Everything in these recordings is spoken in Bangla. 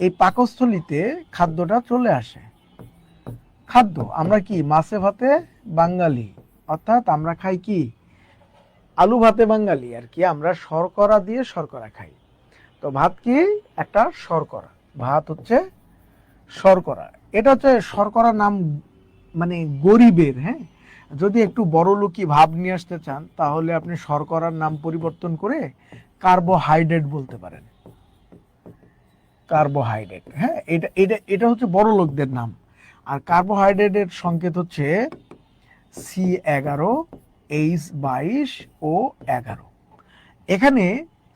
এই পাকস্থলিতে খাদ্যটা চলে আসে। খাদ্য, আমরা কি মাছে ভাতে বাঙালি? অর্থাৎ আমরা খাই কি? আলু ভাতে বাঙালি আর কি, আমরা শর্করা দিয়ে শর্করা খাই। তো ভাত কি? একটা শর্করা। ভাত হচ্ছে শর্করা। এটা হচ্ছে শর্করা নাম মানে গরিবের হ্যাঁ? যদি একটু বড় লোকি ভাব নিয়ে আসতে চান, তাহলে আপনি শর্করার নাম পরিবর্তন করে কার্বোহাইড্রেট বলতে পারেন। কার্বোহাইড্রেট হ্যাঁ এটা এটা এটা হচ্ছে বড় লোকদের নাম। আর কার্বোহাইড্রেটের সংকেত হচ্ছে সি এগারো এইচ বাইশ ও এগারো। এখানে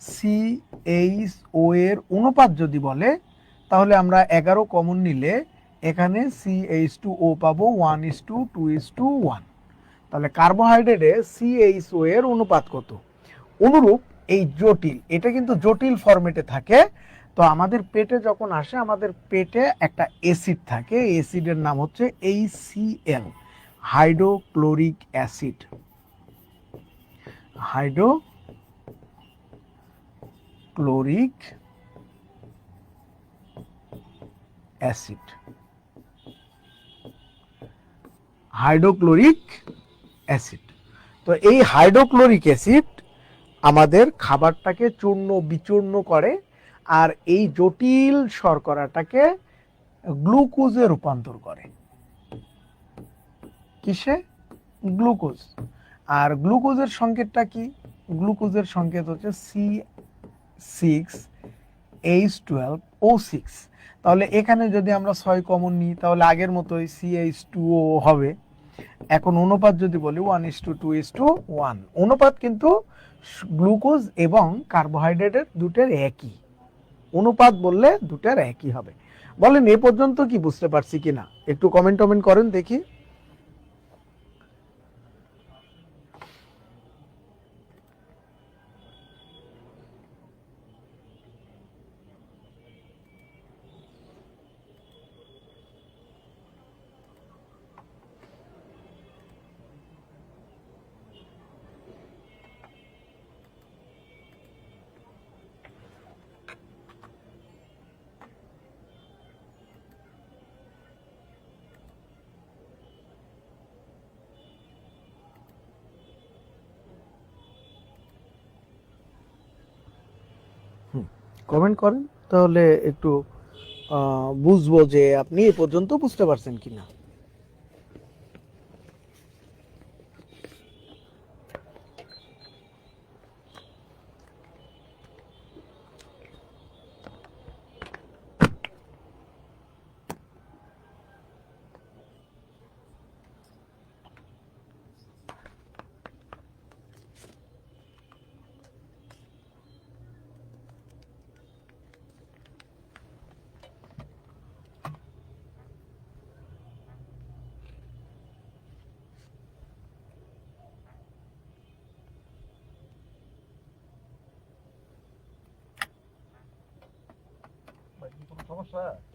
সি এইচ ও এর অনুপাত যদি বলে, তাহলে আমরা এগারো কমন নিলে এখানে সি এইচ টু ও পাবো one is to two is to one তাহলে কার্বোহাইড্রেটে সি এইচ ও এর অনুপাত কত? অনুরূপ এই জটিল, এটা কিন্তু জটিল ফরম্যাটে থাকে। তো আমাদের পেটে যখন আসে, আমাদের পেটে একটা অ্যাসিড থাকে। অ্যাসিডের নাম হচ্ছে HCl hydrochloric acid. Hydrochloric acid. Hydrochloric acid. তো এই হাইড্রোক্লোরিক অ্যাসিড আমাদের খাবারটাকে চূর্ণ বিচূর্ণ করে আর এই জটিল শর্করাটাকে গ্লুকোজে রূপান্তর করে। কিসে? গ্লুকোজ। আর গ্লুকোজের সংকেতটা কি? গ্লুকোজের সংকেত হচ্ছে C six H twelve O six তাহলে এখানে যদি আমরা ছয় কমন নিই, তাহলে আগের মতোই সি এইচ টু ও হবে। এখন অনুপাত যদি বলি one is to two is to one অনুপাত কিন্তু গ্লুকোজ এবং কার্বোহাইড্রেটের দুটোর একই। অনুপাত বললে দুটার একই হবে। বলেন, এ পর্যন্ত কি বুঝতে পারছি কিনা? একটু কমেন্ট টমেন্ট করেন দেখি। কমেন্ট করেন তাহলে একটু বুঝব যে আপনি এ পর্যন্ত বুঝতে পারছেন কিনা। সমস্যা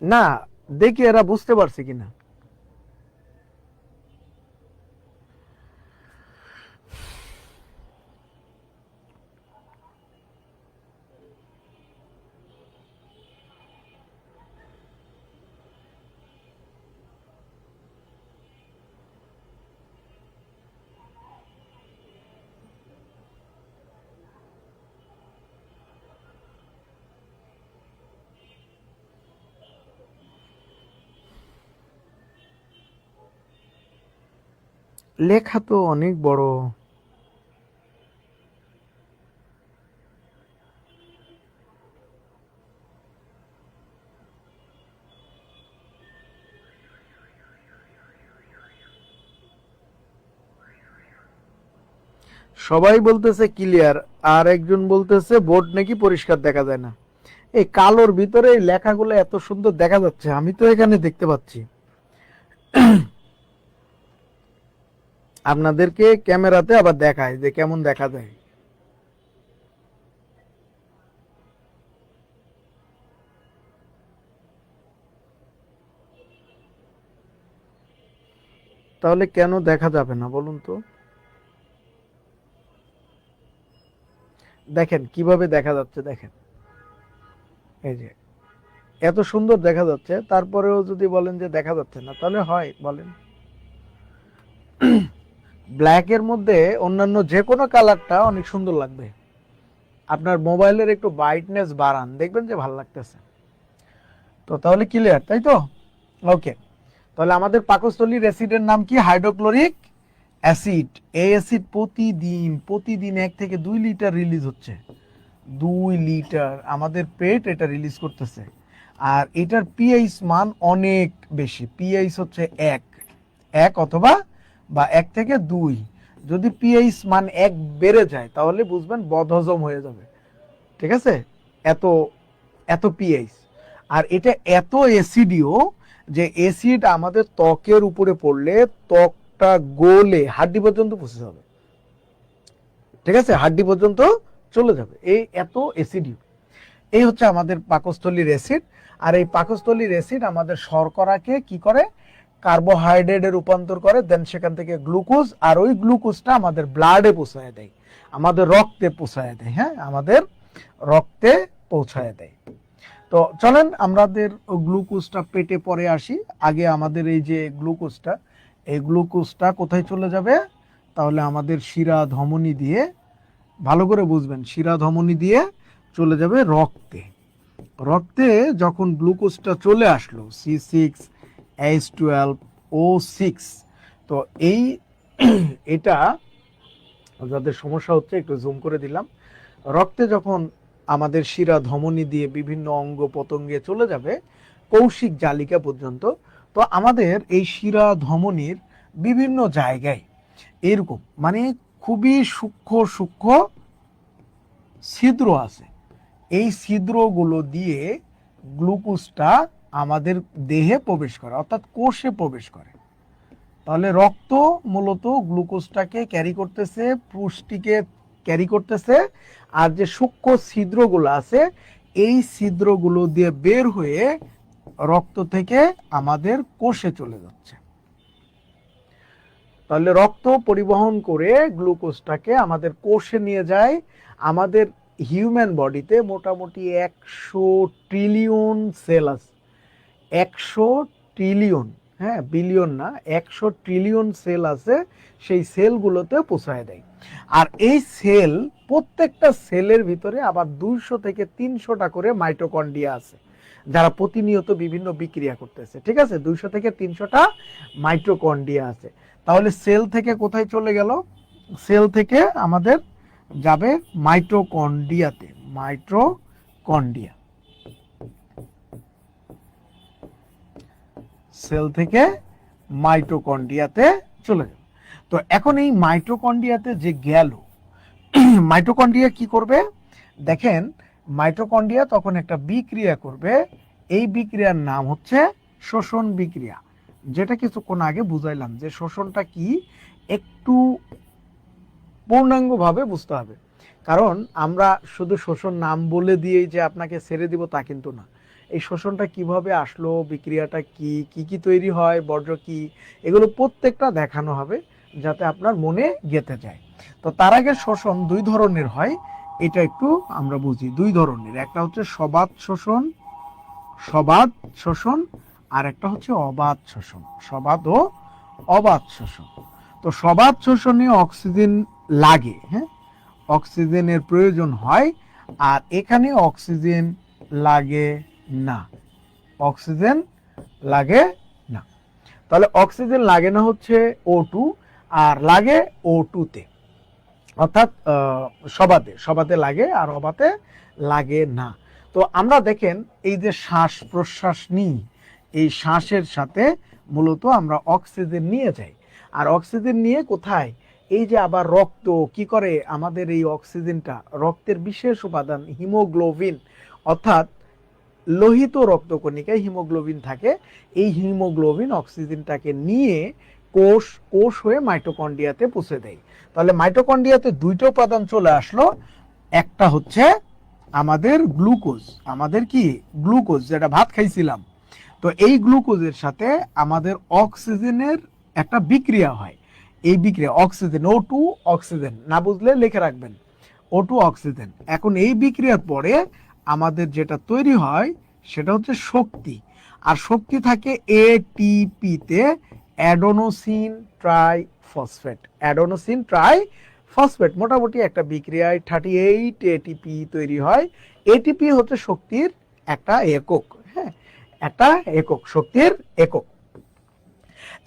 না দেখি এরা বুঝতে পারছে কিনা। লেখা তো অনেক বড়। সবাই বলতেছে ক্লিয়ার আর একজন বলতেছে বোর্ড নাকি পরিষ্কার দেখা যায় না। এই কালোর ভিতরে লেখাগুলো এত সুন্দর দেখা যাচ্ছে, আমি তো এখানে দেখতে পাচ্ছি। আপনাদেরকে ক্যামেরাতে আবার দেখায় যে কেমন দেখা যায়। তাহলে কেন দেখা যাবে না বলুন তো? দেখেন, কীভাবে দেখা যাচ্ছে, দেখেন। এই যে, এত সুন্দর দেখা যাচ্ছে, তারপরেও যদি বলেন যে দেখা যাচ্ছে না, তাহলে হয়, বলেন। ব্ল্যাকের মধ্যে অন্যান্য যে কোনো কালারটা অনেক সুন্দর লাগবে। আপনার মোবাইলের একটু ব্রাইটনেস বাড়ান, দেখবেন যে ভালো লাগতেছে। তো তাহলে ক্লিয়ার তাই তো? ওকে তাহলে আমাদের পাকস্থলীর অ্যাসিডের নাম কি? হাইড্রোক্লোরিক অ্যাসিড এই অ্যাসিড প্রতিদিন প্রতিদিন এক থেকে দুই লিটার রিলিজ হচ্ছে। দুই লিটার আমাদের পেট এটা রিলিজ করতেছে। আর এটার পিএইচ মান অনেক বেশি পিএইচ হচ্ছে এক এক অথবা বা এক থেকে দুই। যদি পিএইচ মান এক বেড়ে যায়, তাহলে বুঝবেন বদহজম হয়ে যাবে। ঠিক আছে? এত এত পিএইচ আর এটা এত অ্যাসিডিও যে অ্যাসিড আমাদের ত্বকের উপরে পড়লে ত্বকটা গলে, হাড্ডি পর্যন্ত পৌঁছে যাবে ঠিক আছে? হাড্ডি পর্যন্ত চলে যাবে। এই এত অ্যাসিডিও এই হচ্ছে আমাদের পাকস্থলীর অ্যাসিড আর এই পাকস্থলীর অ্যাসিড আমাদের শর্করাকে কি করে? কার্বোহাইড্রেটে রূপান্তর করে দেন সেখান থেকে গ্লুকোজ, আর ওই গ্লুকোজটা আমাদের ব্লাডে পৌঁছায় দেয়। আমাদের রক্তে পৌঁছায় দেয় হ্যাঁ? আমাদের রক্তে পৌঁছায় দেয়। তো চলেন আমাদের গ্লুকোজটা পেটে পরে আসি। আগে আমাদের এই যে গ্লুকোজটা, এই গ্লুকোজটা কোথায় চলে যাবে? তাহলে আমাদের শিরা ধমনী দিয়ে, ভালো করে বুঝবেন, শিরা ধমনী দিয়ে চলে যাবে রক্তে। রক্তে যখন গ্লুকোজটা চলে আসলো, C six H twelve O six তো এই এটা যাদের সমস্যা হচ্ছে, একটু জুম করে দিলাম। রক্তে যখন আমাদের শিরা ধমনী দিয়ে বিভিন্ন অঙ্গ প্রত্যঙ্গে চলে যাবে, কৌশিক জালিকা পর্যন্ত, তো আমাদের এই শিরা ধমনীর বিভিন্ন জায়গায় এরকম মানে খুবই সূক্ষ্ম সূক্ষ্ম ছিদ্র আছে। এই ছিদ্রগুলো দিয়ে গ্লুকোজটা আমাদের দেহে প্রবেশ করে, অর্থাৎ কোষে প্রবেশ করে। তাহলে রক্ত মূলত গ্লুকোজটাকে ক্যারি করতেছে, পুষ্টিকে ক্যারি করতেছে, আর যে সূক্ষ্ম ছিদ্রগুলো আছে, এই ছিদ্রগুলো দিয়ে বের হয়ে রক্ত থেকে আমাদের কোষে চলে যাচ্ছে। তাহলে রক্ত পরিবহন করে গ্লুকোজটাকে আমাদের কোষে নিয়ে যায়। আমাদের হিউম্যান বডিতে মোটামুটি একশো ট্রিলিয়ন সেল আছে। একশো ট্রিলিয়ন হ্যাঁ বিলিয়ন না, একশো ট্রিলিয়ন সেল আছে, সেই সেলগুলোতে পোষায় দেয়। আর এই সেল প্রত্যেকটা সেলের ভিতরে আবার দুইশো থেকে তিনশোটা করে মাইটোকন্ডিয়া আছে, যারা প্রতিনিয়ত বিভিন্ন বিক্রিয়া করতেছে, ঠিক আছে? দুইশো থেকে তিনশোটা মাইটোকন্ডিয়া আছে। তাহলে সেল থেকে কোথায় চলে গেল? সেল থেকে আমাদের যাবে মাইটোকন্ডিয়াতে মাইটোকন্ডিয়া সেল থেকে মাইটোকন্ডিয়াতে চলে গেল। তো এখন এই মাইটোকন্ডিয়াতে যে গেল মাইটোকন্ডিয়া কি করবে? দেখেন মাইটোকন্ডিয়া তখন একটা বিক্রিয়া করবে। এই বিক্রিয়ার নাম হচ্ছে শোষণ বিক্রিয়া। যেটা কিছুক্ষণ আগে বুঝাইলাম যে শোষণটা কি? একটু পূর্ণাঙ্গভাবে বুঝতে হবে। কারণ আমরা শুধু শোষণ নাম বলে দিয়েই যে আপনাকে ছেড়ে দিব তা কিন্তু না। এই শোষণটা কীভাবে আসলো, বিক্রিয়াটা কি কি কি তৈরি হয়, বর্জ্য কি, এগুলো প্রত্যেকটা দেখানো হবে যাতে আপনার মনে গেতে যায়। তো তার আগে শোষণ দুই ধরনের হয়, এটা একটু আমরা বুঝি। দুই ধরনের, একটা হচ্ছে সবাদ শোষণ সবাদ শোষণ, আর একটা হচ্ছে অবাধ শোষণ সবাদ ও অবাধ শোষণ। তো সবাদ শোষণে অক্সিজেন লাগে হ্যাঁ? অক্সিজেনের প্রয়োজন হয়, আর এখানে অক্সিজেন লাগে না। অক্সিজেন লাগে না। তাহলে অক্সিজেন লাগে না হচ্ছে ও টু আর লাগে ও টুতে অর্থাৎ সবাতে সবাতে লাগে আর অবাতে লাগে না। তো আমরা দেখেন এই যে শ্বাস প্রশ্বাস নিই, এই শ্বাসের সাথে মূলত আমরা অক্সিজেন নিয়ে যাই। আর অক্সিজেন নিয়ে কোথায়? এই যে আবার রক্ত, কি করে আমাদের এই অক্সিজেনটা? রক্তের বিশেষ উপাদান হিমোগ্লোবিন। অর্থাৎ লোহিত রক্তকণিকায় হিমোগ্লোবিন থাকে। এই হিমোগ্লোবিন অক্সিজেনটাকে নিয়ে কোষ কোষ হয়ে মাইটোকন্ডিয়াতে পৌঁছে দেয়। তাহলে মাইটোকন্ডিয়াতে দুইটা উপাদান চলে আসলো। একটা হচ্ছে আমাদের গ্লুকোজ। আমাদের কি? গ্লুকোজ, যেটা ভাত খাইছিলাম। তো এই গ্লুকোজের সাথে আমাদের অক্সিজেনের একটা বিক্রিয়া হয়। এই বিক্রিয়া, অক্সিজেন ও টু অক্সিজেন, না বুঝলে লিখে রাখবেন। O two oxygen. এখন এই বিক্রিয়ার পরে আমাদের যেটা তৈরি হয় সেটা হচ্ছে শক্তি। আর শক্তি থাকে এটিপিতে adenosine triphosphate adenosine triphosphate মোটামুটি একটা বিক্রিয়ায় থার্টি এইট এটিপি তৈরি হয়। এটিপি হচ্ছে শক্তির একটা একক হ্যাঁ? একটা একক, শক্তির একক।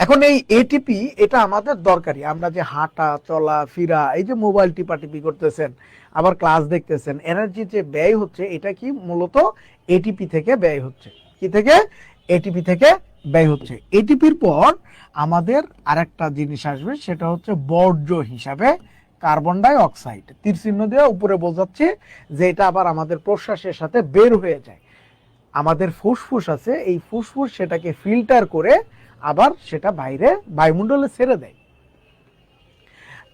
এখন এই এটিপি এটা আমাদের দরকারি। আমরা যে হাঁটা, চলা, ফিরা, এই যে মোবাইল টিপাটিপি করতেছেন, আবার ক্লাস দেখতেছেন এনার্জি যে ব্যয় হচ্ছে, এটা কি মূলত এটিপি থেকে ব্যয় হচ্ছে? কি থেকে? এটিপি থেকে ব্যয় হচ্ছে। এটিপির পর আমাদের আরেকটা জিনিস আসবে, সেটা হচ্ছে বর্জ্য হিসাবে কার্বন ডাই অক্সাইড তীর চিহ্ন দিয়ে উপরে বোঝাচ্ছে যে এটা আবার আমাদের প্রশ্বাসের সাথে বের হয়ে যায়। আমাদের ফুসফুস আছে, এই ফুসফুস সেটাকে ফিল্টার করে আবার সেটা বাইরে বায়ুমণ্ডলে ছেড়ে দেয়।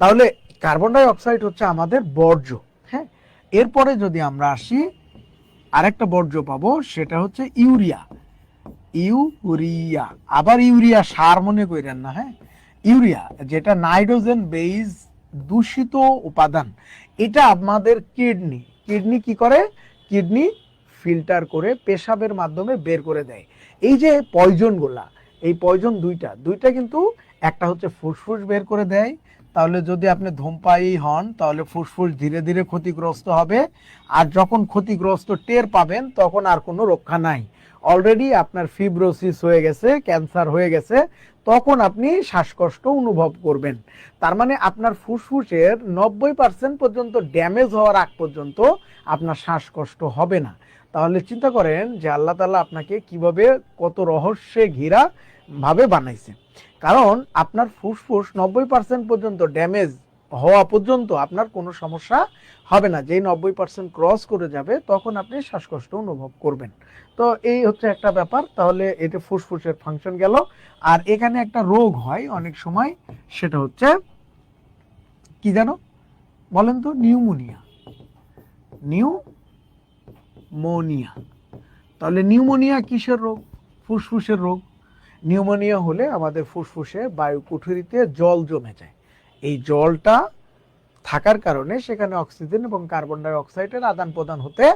তাহলে কার্বন ডাই অক্সাইড হচ্ছে আমাদের বর্জ্য হ্যাঁ? এরপরে যদি আমরা আসি, আরেকটা বর্জ্য পাবো, সেটা হচ্ছে ইউরিয়া। ইউরিয়া, আবার ইউরিয়া সার মনে করেন না হ্যাঁ? ইউরিয়া, যেটা নাইট্রোজেন বেইজ দূষিত উপাদান, এটা আমাদের কিডনি। কিডনি কি করে? কিডনি ফিল্টার করে পেশাবের মাধ্যমে বের করে দেয়। এই যে পয়জনগুলা এই পয়জন দুইটা দুইটা কিন্তু একটা হচ্ছে ফুসফুস বের করে দেয়। তাহলে যদি আপনি ধূমপায়ী হন, তাহলে ফুসফুস ধীরে ধীরে ক্ষতিগ্রস্ত হবে। আর যখন ক্ষতিগ্রস্ত টের পাবেন, তখন আর কোনো রক্ষা নাই। অলরেডি আপনার ফিব্রোসিস হয়ে গেছে ক্যান্সার হয়ে গেছে, তখন আপনি শ্বাসকষ্ট অনুভব করবেন। তার মানে আপনার ফুসফুসের নব্বই পার্সেন্ট পর্যন্ত ড্যামেজ হওয়ার আগ পর্যন্ত আপনার শ্বাসকষ্ট হবে না। তাহলে চিন্তা করেন যে আল্লাহ তাআলা আপনাকে কীভাবে কত রহস্যে ঘেরা ভাবে বানাইছে। কারণ আপনার ফুসফুস নব্বই পার্সেন্ট পর্যন্ত ড্যামেজ হওয়া পর্যন্ত আপনার কোনো সমস্যা হবে না। যেই নব্বই পার্সেন্ট ক্রস করে যাবে, তখন আপনি শ্বাসকষ্ট অনুভব করবেন। তো এই হচ্ছে একটা ব্যাপার। তাহলে এটা ফুসফুসের ফাংশন গেল। আর এখানে একটা রোগ হয় অনেক সময়, সেটা হচ্ছে কি জানো? বলেন তো, নিউমোনিয়া। নিউমোনিয়া। তাহলে নিউমোনিয়া কিসের রোগ? ফুসফুসের রোগ। নিউমোনিয়া হলে আমাদের ফুসফুসে বায়ু কুঠুরিতে জল জমে যায়। এই জলটা থাকার কারণে সেখানে অক্সিজেন এবং কার্বন ডাই অক্সাইডের আদান প্রদান হতে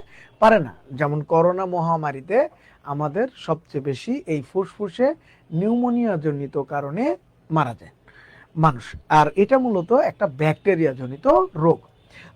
পারে না। যেমন করোনা মহামারীতে আমাদের সবচেয়ে বেশি এই ফুসফুসে নিউমোনিয়া জনিত কারণে মারা যায় মানুষ। আর এটা মূলত একটা ব্যাকটেরিয়া জনিত রোগ।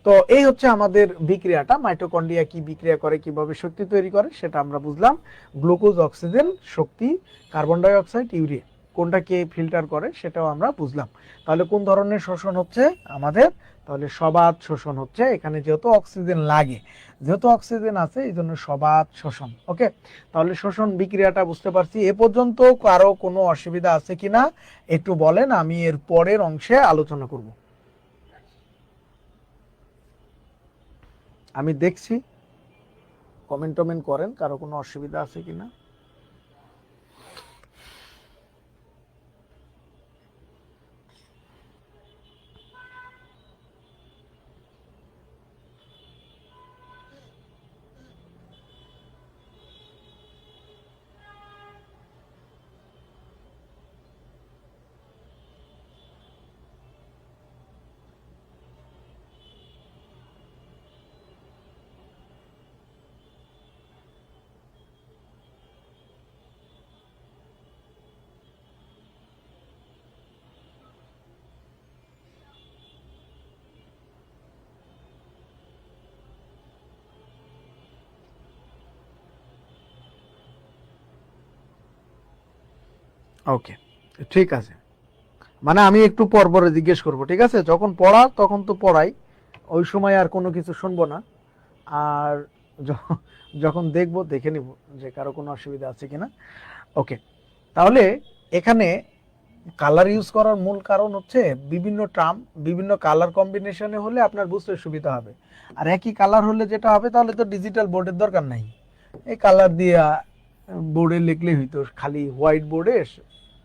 তো এই হচ্ছে আমাদের বিক্রিয়াটা মাইটোকন্ড্রিয়া কি বিক্রিয়া করে, কীভাবে শক্তি তৈরি করে, সেটা আমরা বুঝলাম। গ্লুকোজ অক্সিজেন শক্তি কার্বন ডাই অক্সাইড ইউরিয়া কোনটা কে ফিল্টার করে, সেটাও আমরা বুঝলাম। তাহলে কোন ধরনের শোষণ হচ্ছে আমাদের? তাহলে সবাত শোষণ হচ্ছে, এখানে যেহেতু অক্সিজেন লাগে, যেহেতু অক্সিজেন আছে, এই জন্য সবাত শোষণ, ওকে? তাহলে শোষণ বিক্রিয়াটা বুঝতে পারছি। এ পর্যন্ত কারও কোনো অসুবিধা আছে কিনা, একটু বলেন, আমি এর পরের অংশে আলোচনা করব। আমি দেখছি কমেন্ট টমেন্ট করেন কারও কোনো অসুবিধা আছে কিনা। ওকে, ঠিক আছে। মানে আমি একটু পর পরে জিজ্ঞেস করব, ঠিক আছে? যখন পড়া, তখন তো পড়াই। ওই সময় আর কোনো কিছু শুনব না। আর যখন দেখব, দেখে নিব যে কারও কোনো অসুবিধা আছে কিনা। ওকে, তাহলে এখানে কালার ইউজ করার মূল কারণ হচ্ছে বিভিন্ন ট্রাম, বিভিন্ন কালার কম্বিনেশনে হলে আপনার বুঝতে সুবিধা হবে। আর একই কালার হলে যেটা হবে, তাহলে তো ডিজিটাল বোর্ডের দরকার নাই। এই কালার দিয়ে বোর্ডে লিখলেই হইতো, খালি হোয়াইট বোর্ডে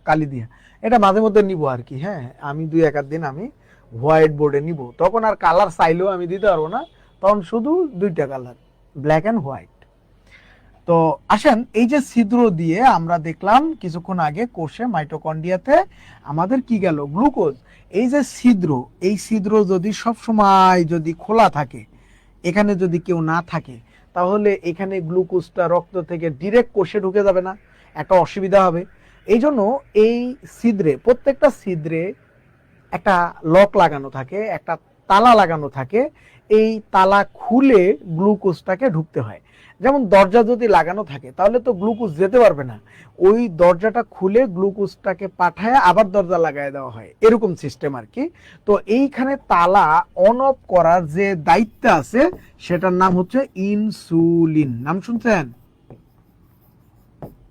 কালি দিয়া। এটা মাঝে মধ্যে নিব আর কি হ্যাঁ। আমি দুই এক দিন আমি হোয়াইট বোর্ডে নিব। তখন আর কালার চাইলেও আমি দিতে পারব না। তখন শুধু দুইটা কালার, ব্ল্যাক অ্যান্ড হোয়াইট। তো আসেন, এই যে ছিদ্র দিয়ে আমরা দেখলাম কিছুক্ষণ আগে কোষে মাইটোকন্ড্রিয়াতে আমাদের কি গেল? গ্লুকোজ। এই যে ছিদ্র, এই ছিদ্র যদি সব সময় যদি খোলা থাকে, এখানে যদি কেউ না থাকে, তাহলে এখানে গ্লুকোজটা রক্ত থেকে ডিরেক্ট কোষে ঢুকে যাবে না। একটা অসুবিধা হবে। এই জন্য এই ছিদ্রে, প্রত্যেকটা ছিদ্রে একটা লক লাগানো থাকে, একটা তালা লাগানো থাকে। এই তালা খুলে গ্লুকোজটাকে ঢুকতে হয়। যেমন দরজা যদি লাগানো থাকে, তাহলে তো গ্লুকোজ যেতে পারবে না। ওই দরজাটা খুলে গ্লুকোজটাকে পাঠায় আবার দরজা লাগায় দেওয়া হয়। এরকম সিস্টেম আর কি। তো এইখানে তালা অন অফ করার যে দায়িত্ব আছে, সেটার নাম হচ্ছে ইনসুলিন। নাম শুনছেন?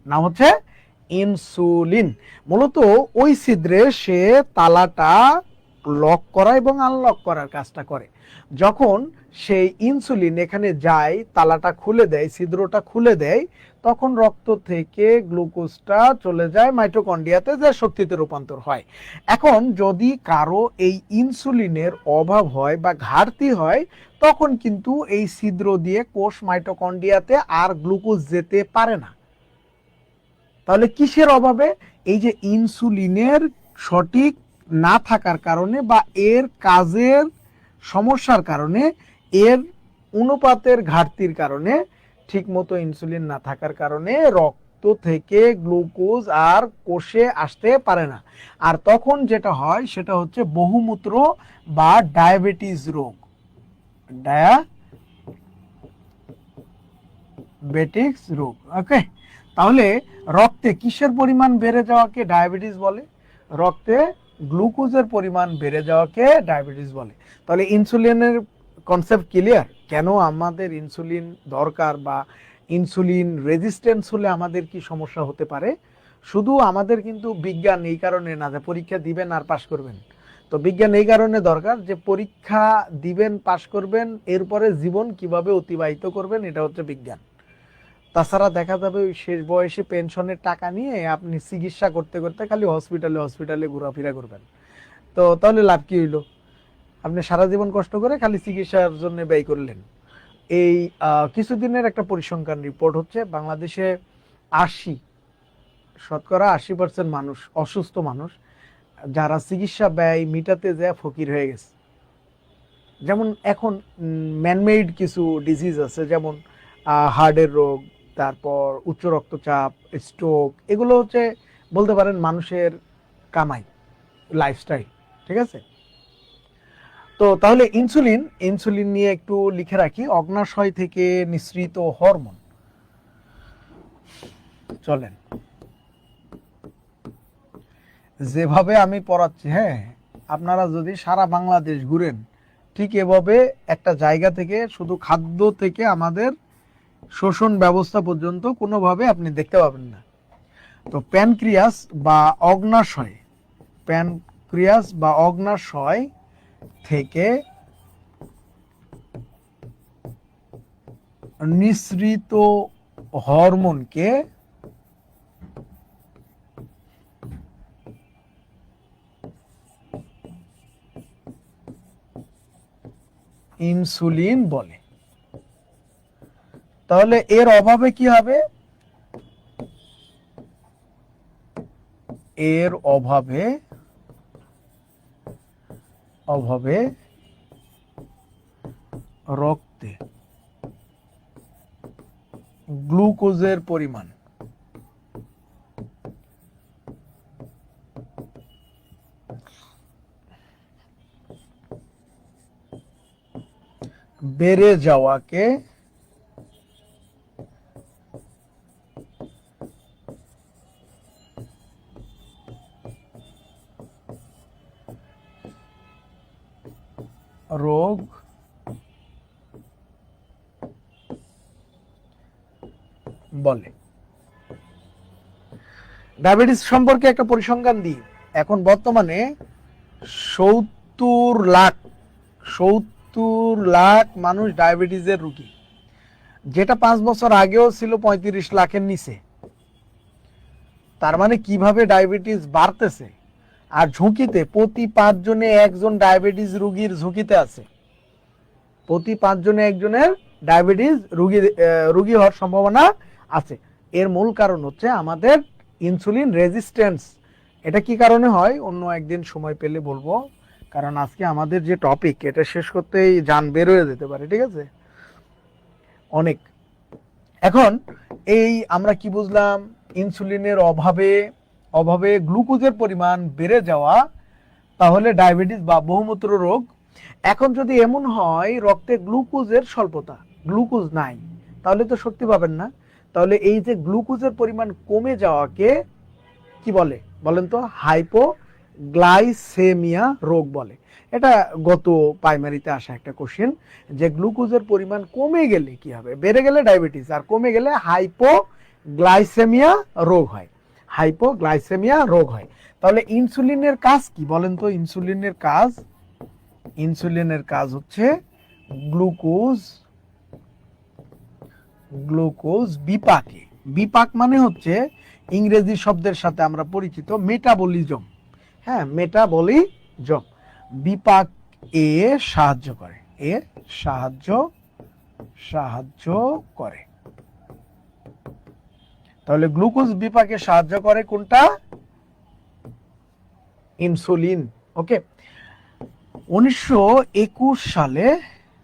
নাম হচ্ছে ইনসুলিন। মূলত ওই ছিদ্রে সে তালাটা লক করা এবং আনলক করার কাজটা করে। যখন সেই ইনসুলিন এখানে যায়, তালাটা খুলে দেয়, ছিদ্রটা খুলে দেয়, তখন রক্ত থেকে গ্লুকোজটা চলে যায়, মাইটোকন্ড্রিয়াতে যে শক্তিতে রূপান্তর হয়। এখন যদি কারও এই ইনসুলিনের অভাব হয় বা ঘাটতি হয়, তখন কিন্তু এই ছিদ্র দিয়ে কোষ মাইটোকন্ড্রিয়াতে আর গ্লুকোজ যেতে পারে না। তাহলে কিসের অভাবে? এই যে ইনসুলিনের সঠিক না থাকার কারণে বা এর কাজের সমস্যার কারণে, এর অনুপাতের ঘাটতির কারণে ঠিকমতো ইনসুলিন না থাকার কারণে রক্ত থেকে গ্লুকোজ আর কোষে আসতে পারে না। আর তখন যেটা হয়, সেটা হচ্ছে বহুমূত্র বা ডায়াবেটিস রোগ। ডায়াবেটিক্স রোগ, ওকে? তাহলে রক্তে কিসের পরিমাণ বেড়ে যাওয়াকে ডায়াবেটিস বলে? রক্তে গ্লুকোজের পরিমাণ বেড়ে যাওয়াকে ডায়াবেটিস বলে। তাহলে ইনসুলিনের কনসেপ্ট ক্লিয়ার কেন আমাদের ইনসুলিন দরকার বা ইনসুলিন রেজিস্ট্যান্স হলে আমাদের কি সমস্যা হতে পারে? শুধু আমাদের কিন্তু বিজ্ঞান এই কারণে না যে পরীক্ষা দিবেন আর পাশ করবেন। তো বিজ্ঞান এই কারণে দরকার যে পরীক্ষা দিবেন, পাশ করবেন, এরপরে জীবন কীভাবে অতিবাহিত করবেন, এটা হচ্ছে বিজ্ঞান। তাছাড়া দেখা যাবে ওই শেষ বয়সে পেনশনের টাকা নিয়ে আপনি চিকিৎসা করতে করতে খালি হসপিটালে হসপিটালে ঘোরাফেরা করবেন। তো তাহলে লাভ কি হইল? আপনি সারা জীবন কষ্ট করে খালি চিকিৎসার জন্য ব্যয় করলেন। এই কিছুদিনের একটা পরিসংখ্যান রিপোর্ট হচ্ছে, বাংলাদেশে আশি, শতকরা আশি পার্সেন্ট মানুষ, অসুস্থ মানুষ, যারা চিকিৎসা ব্যয় মিটাতে যায় ফকির হয়ে গেছে। যেমন এখন ম্যানমেড কিছু ডিজিজ আছে, যেমন হার্টের রোগ তারপর উচ্চ রক্তচাপ স্ট্রোক এগুলো হচ্ছে বলতে পারেন মানুষের কামাই লাইফস্টাইল ঠিক আছে? তো তাহলে ইনসুলিন ইনসুলিন নিয়ে একটু লিখে রাখি, অগ্নাশয় থেকে নিঃসৃত হরমোন চলেন। যেভাবে আমি পড়াচ্ছি হ্যাঁ আপনারা যদি সারা বাংলাদেশ ঘুরেন, ঠিক এভাবে একটা জায়গা থেকে, শুধু খাদ্য থেকে আমাদের শোষণ ব্যবস্থা পর্যন্ত কোনোভাবে আপনি দেখতে পাবেন না। তো প্যানক্রিয়াস বা অগ্নাশয়, প্যানক্রিয়াস বা অগ্নাশয় থেকে নিঃসৃত হরমোনকে ইনসুলিন বলে। তাহলে এর অভাবে কি হবে? এর অভাবে অভাবে রক্তে গ্লুকোজের পরিমাণ। বেড়ে যাওয়াকে ডায়াবেটিস সম্পর্কে একটা পরিসংখ্যান দিই। এখন বর্তমানে সত্তর লাখ সত্তর লাখ মানুষ ডায়াবেটিসের রুগী। যেটা পাঁচ বছর আগেও ছিল পঁয়ত্রিশ লাখের নিচে। তার মানে কীভাবে ডায়াবেটিস বাড়তেছে? আর ঝুঁকিতে প্রতি পাঁচজনে একজন ডায়াবেটিস রুগীর ঝুঁকিতে আছে। প্রতি পাঁচজনে একজনের ডায়াবেটিস রুগী রুগী হওয়ার সম্ভাবনা আছে। এর মূল কারণ হচ্ছে আমাদের ইনসুলিন রেজিস্ট্যান্স। এটা কি কারণে হয়? অন্য একদিন সময় পেলে বলব। কারণ আজকে আমাদের যে টপিক এটা শেষ করতেই যান বের হয়ে যেতে পারে, ঠিক আছে? অনেক। এখন এই আমরা কি বুঝলাম? ইনসুলিনের অভাবে অভাবে গ্লুকোজের পরিমাণ বেড়ে যাওয়া, তাহলে ডায়াবেটিস বা বহুমূত্র রোগ। এখন যদি এমন হয়, রক্তে গ্লুকোজের স্বল্পতা, গ্লুকোজ নাই, তাহলে তো সত্যি পাবেন না। তাহলে এই যে গ্লুকোজের পরিমাণ কমে যাওয়াকে কি বলে? বলেন তো হাইপো গ্লাইসেমিয়া রোগ বলে। এটা গত প্রাইমারিতে আসা একটা কোশ্চেন যে গ্লুকোজের পরিমাণ কমে গেলে কি হবে? বেড়ে গেলে ডায়াবেটিস আর কমে গেলে হাইপো গ্লাইসেমিয়া রোগ হয়। হাইপো গ্লাইসেমিয়া রোগ হয়। তাহলে ইনসুলিনের কাজ কি? বলেন তো ইনসুলিনের কাজ ইনসুলিনের কাজ হচ্ছে গ্লুকোজ গ্লুকোজ বিপাকে বিপাক মানে হচ্ছে ইংরেজি শব্দের সাথে আমরা পরিচিত মেটাবলিজম হ্যাঁ মেটাবলিজম বিপাক এ সাহায্য করে। এ সাহায্য সাহায্য করে। তাহলে গ্লুকোজ বিপাকে সাহায্য করে কোনটা? ইনসুলিন ওকে উনিশশো একুশ সালে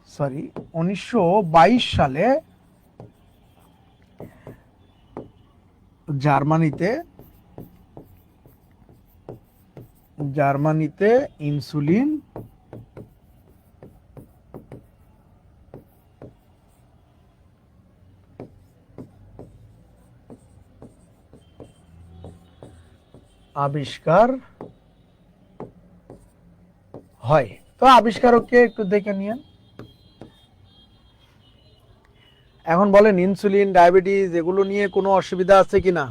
সরি উনিশশো বাইশ সালে জার্মানিতে জার্মানিতে ইনসুলিন আবিষ্কার হয়। তো আবিষ্কারককে একটু দেখে নিয়েন। এখন বলেন ইনসুলিন ডায়াবেটিস এগুলো নিয়ে কোনো অসুবিধা আছে কিনা?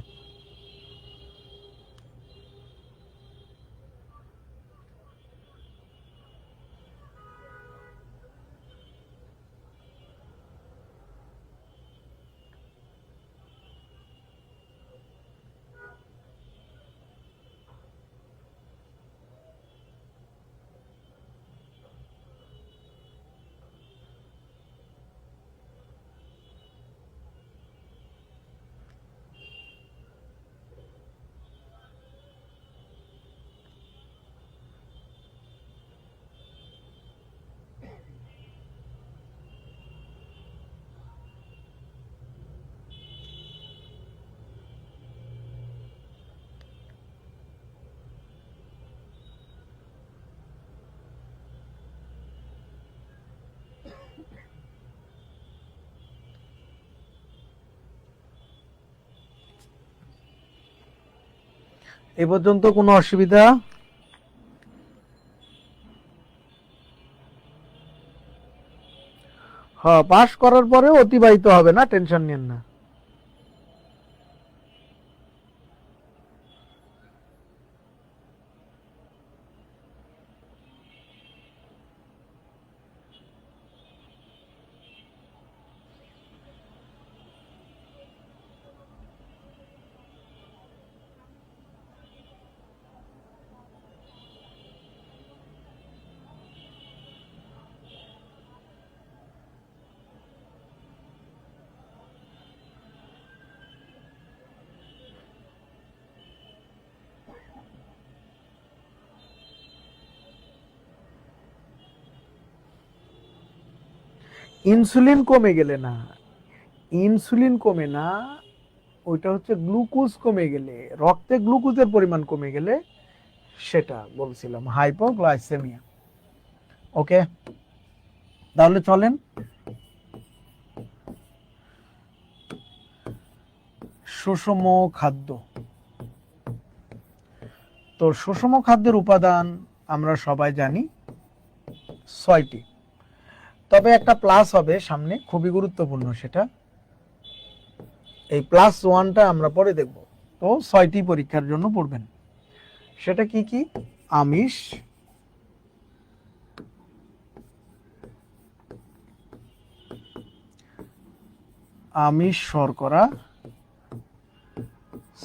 এ পর্যন্ত কোনো অসুবিধা? হ্যাঁ পাশ করার পরে অতিবাহিত হবে না টেনশন নেন না। ইনসুলিন কমে গেলে না, ইনসুলিন কমে না, ওইটা হচ্ছে গ্লুকোজ কমে গেলে, রক্তে গ্লুকোজের পরিমাণ কমে গেলে সেটা বলছিলাম, হাইপোগ্লাইসেমিয়া। ওকে, তাহলে চলেন। সুষম খাদ্য। তো সুষম খাদ্যের উপাদান আমরা সবাই জানি, ছয়টি। তবে একটা প্লাস হবে সামনে, খুবই গুরুত্বপূর্ণ সেটা। এই প্লাস ওয়ানটা আমরা পরে দেখব। তো ছয়টি পরীক্ষার জন্য পড়বেন। সেটা কি কি? আমিষ আমিষ, শর্করা,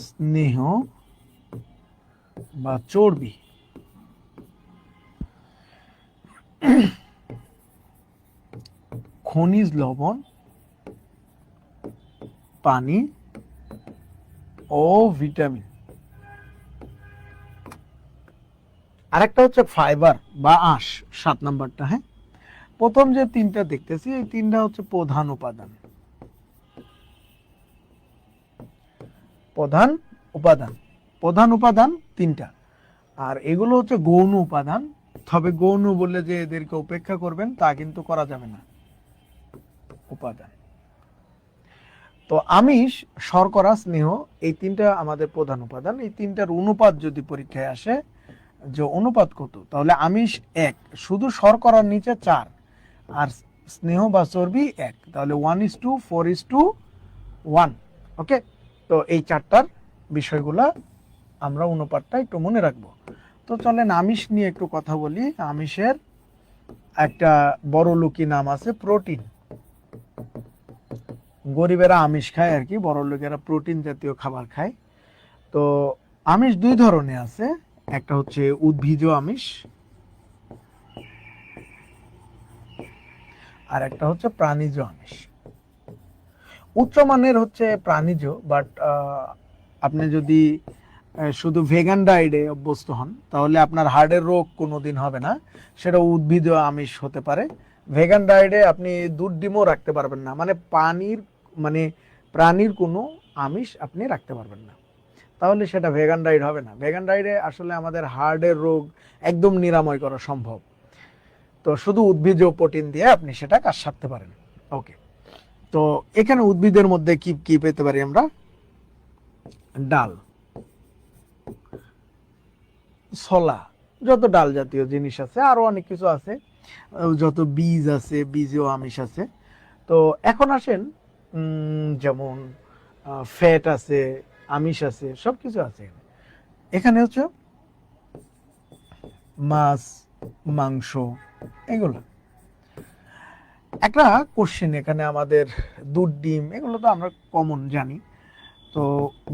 স্নেহ বা চর্বি। খনিজ লবণ, পানি ও ভিটামিন। আরেকটা হচ্ছে ফাইবার বা আঁশ, সাত নাম্বারটা হ্যাঁ? প্রথম যে তিনটা দেখতেছি, এই তিনটা হচ্ছে প্রধান উপাদান। প্রধান উপাদান প্রধান উপাদান তিনটা। আর এগুলো হচ্ছে গৌণ উপাদান। তবে গৌণ বললে যে এদেরকে উপেক্ষা করবেন, তা কিন্তু করা যাবে না। উপাদান। তো আমিষ, শর্করা, স্নেহ এই তিনটা আমাদের প্রধান উপাদান। এই তিনটার অনুপাত যদি পরীক্ষায় আসে, যে অনুপাত কত, তাহলে আমিষ এক, শুধু শর্করার নিচে চার, আর স্নেহ বা চর্বি এক, তাহলে one is to four is to one okay তো এই চারটার বিষয়গুলা আমরা অনুপাতটা একটু মনে রাখব। তো চলেন আমিষ নিয়ে একটু কথা বলি। আমিষের একটা বড় লুকি নাম আছে প্রোটিন। গরিবেরা আমিষ খায় আর কি বড় লোকেরা প্রোটিন জাতীয় খাবার খায়। তো আমিষ দুই ধরনের আছে, একটা হচ্ছে উদ্ভিজ আমিষ, আর একটা হচ্ছে প্রাণীজ আমিষ। উচ্চমানের হচ্ছে প্রাণীজ বাট আপনি যদি শুধু ভেগান ডায়েটে অভ্যস্ত হন, তাহলে আপনার হার্টের রোগ কোনোদিন হবে না, সেটা উদ্ভিদ আমিষ হতে পারে। ভেগান ডায়েটে আপনি দুধ ডিমও রাখতে পারবেন না। মানে পানির মানে প্রাণীর কোনো আমিষ আপনি রাখতে পারবেন না। তাহলে সেটা ভেগান ডায়েট হবে না। ভেগান ডায়েটে আসলে আমাদের হার্টের রোগ একদম নিরাময় করা সম্ভব। তো শুধু উদ্ভিজ প্রোটিন দিয়ে আপনি সেটা কাজ সারতে পারেন। ওকে। তো এখানে উদ্ভিদের মধ্যে কি কি পেতে পারি আমরা? ডাল। ছোলা। যত ডাল জাতীয় জিনিস আছে, আরও অনেক কিছু আছে। যত বীজ আছে, বীজেও আমিষ আছে। তো এখন আসেন যেমন ফ্যাট আছে, আমিষ আছে সব কিছু আছে। এখানে। হচ্ছে মাছ, মাংস, এগুলো। একটা কোশ্চেন এখানে আমাদের দুধ, ডিম, এগুলো তো আমরা কমন জানি। তো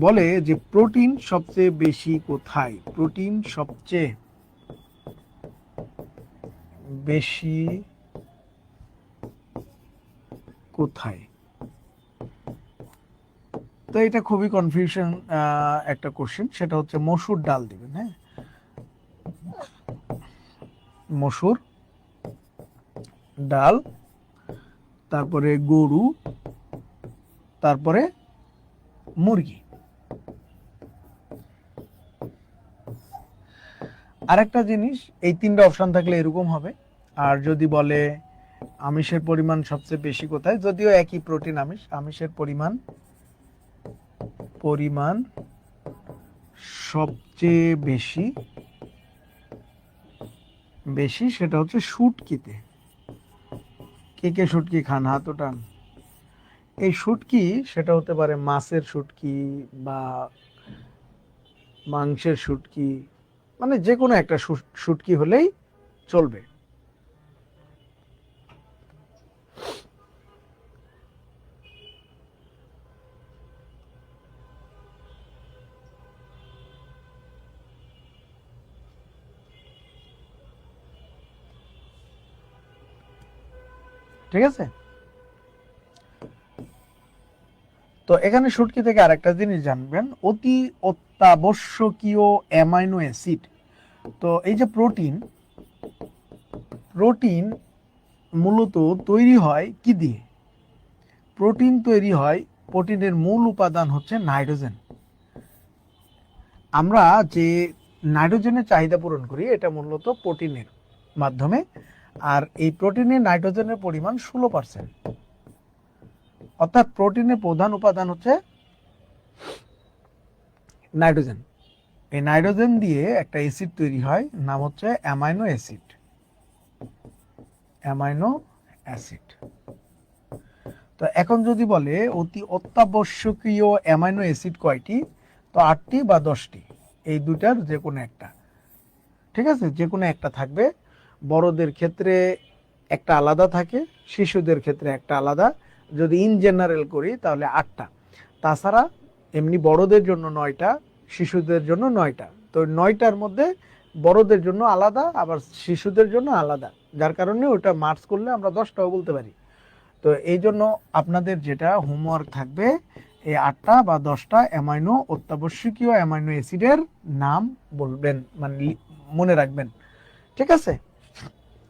বলে যে প্রোটিন সবচেয়ে বেশি কোথায়? প্রোটিন সবচেয়ে বেশি কোথায়? তো এটা খুবই কনফিউশন একটা কোশ্চেন সেটা হচ্ছে মসুর ডাল দিবেন হ্যাঁ? মসুর ডাল, তারপরে গরু, তারপরে মুরগি। আরেকটা জিনিস, এই তিনটা অপশন থাকলে এরকম হবে। আর যদি বলে আমিষের পরিমাণ সবচেয়ে বেশি কোথায়, যদিও একই প্রোটিন আমিষ, আমিষের পরিমাণ পরিমাণ সবচেয়ে বেশি বেশি সেটা হচ্ছে শুটকিতে। কে কে শুটকি খান? হাত ওঠান এই শুটকি, সেটা হতে পারে মাছের শুটকি বা মাংসের শুটকি মানে যে কোনো একটা শুটকি হলেই চলবে। ঠিক আছে? তো এখানে শুটকি থেকে আরেকটা জিনিস জানবেন অতি অত্যাবশ্যকীয় অ্যামাইনো অ্যাসিড। তো এই যে প্রোটিন প্রোটিন মূলত তৈরি হয় কি দিয়ে? প্রোটিন তৈরি হয়, প্রোটিনের মূল উপাদান হচ্ছে নাইট্রোজেন। আমরা যে নাইট্রোজেনের চাহিদা পূরণ করি, এটা মূলত প্রোটিনের মাধ্যমে, আর এই প্রোটিনে নাইট্রোজেনের পরিমাণ ষোলো পার্সেন্ট অর্থাৎ প্রোটিনের প্রধান উপাদান হচ্ছে নাইট্রোজেন। এই নাইট্রোজেন দিয়ে একটা অ্যাসিড তৈরি হয়, নাম হচ্ছে অ্যামাইনো অ্যাসিড। Amino acid. তো এখন যদি বলে অতি অত্যাবশ্যকীয় অ্যামাইনো অ্যাসিড কয়টি, তো আটটি বা দশটি, এই দুটার যে কোনো একটা। ঠিক আছে? যে কোনো একটা থাকবে। বড়দের ক্ষেত্রে একটা আলাদা থাকে, শিশুদের ক্ষেত্রে একটা আলাদা। যদি ইন জেনারেল করি, তাহলে আটটা। তাছাড়া এমনি বড়দের জন্য নয়টা, শিশুদের জন্য নয়টা। তো নয়টার মধ্যে বড়দের জন্য আলাদা, আবার শিশুদের জন্য আলাদা। যার কারণে ওটা মার্চ করলে আমরা দশটাও বলতে পারি। তো এই জন্য আপনাদের যেটা হোমওয়ার্ক থাকবে, এই আটটা বা দশটা অ্যামাইনো অত্যাবশ্যকীয় অ্যামাইনো অ্যাসিডের নাম বলবেন মানে মনে রাখবেন। ঠিক আছে?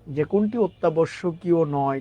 যে কোনটি অত্যাবশ্যকীয় নয়